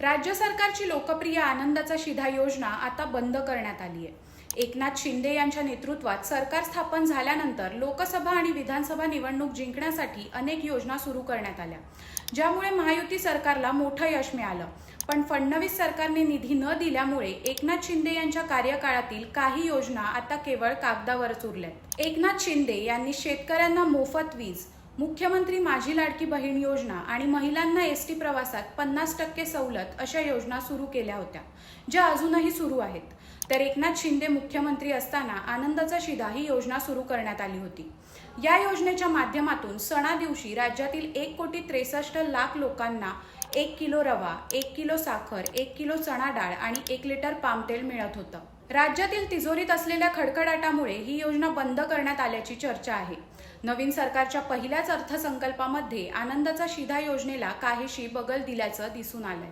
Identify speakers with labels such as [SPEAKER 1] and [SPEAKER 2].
[SPEAKER 1] राज्य सरकारची लोकप्रिय आनंदाचा शिधा योजना आता बंद करण्यात आली आहे. एकनाथ शिंदे यांच्या नेतृत्वात सरकार स्थापन झाल्यानंतर लोकसभा आणि विधानसभा निवडणूक जिंकण्यासाठी अनेक योजना सुरू करण्यात आल्या. ज्यामुळे महायुती सरकारला मोठं यश मिळालं. पण फडणवीस सरकारने निधी न दिल्यामुळे एकनाथ शिंदे यांच्या कार्यकाळातील काही योजना आता केवळ कागदावरच उरल्यात. एकनाथ शिंदे यांनी शेतकऱ्यांना मोफत वीज मुख्यमंत्री माझी लाडकी बहीण योजना आणि महिलांना एस टी प्रवासात पन्नास टक्के सवलत अशा योजना सुरू केल्या होत्या ज्या अजूनही सुरू आहेत. तर एकनाथ शिंदे मुख्यमंत्री असताना आनंदाचा शिधा ही योजना सुरू करण्यात आली होती. या योजनेच्या माध्यमातून सणा दिवशी राज्यातील एक कोटी त्रेसष्ट लाख लोकांना एक किलो रवा एक किलो साखर एक किलो चणा डाळ आणि एक लिटर पामतेल मिळत होतं. राज्यातील तिजोरीत असलेल्या खडखडाटामुळे ही योजना बंद करण्यात आल्याची चर्चा आहे. नवीन सरकारच्या पहिल्याच अर्थसंकल्पामध्ये आनंदाचा शिधा योजनेला काहीशी बगल दिल्याचं दिसून आलंय.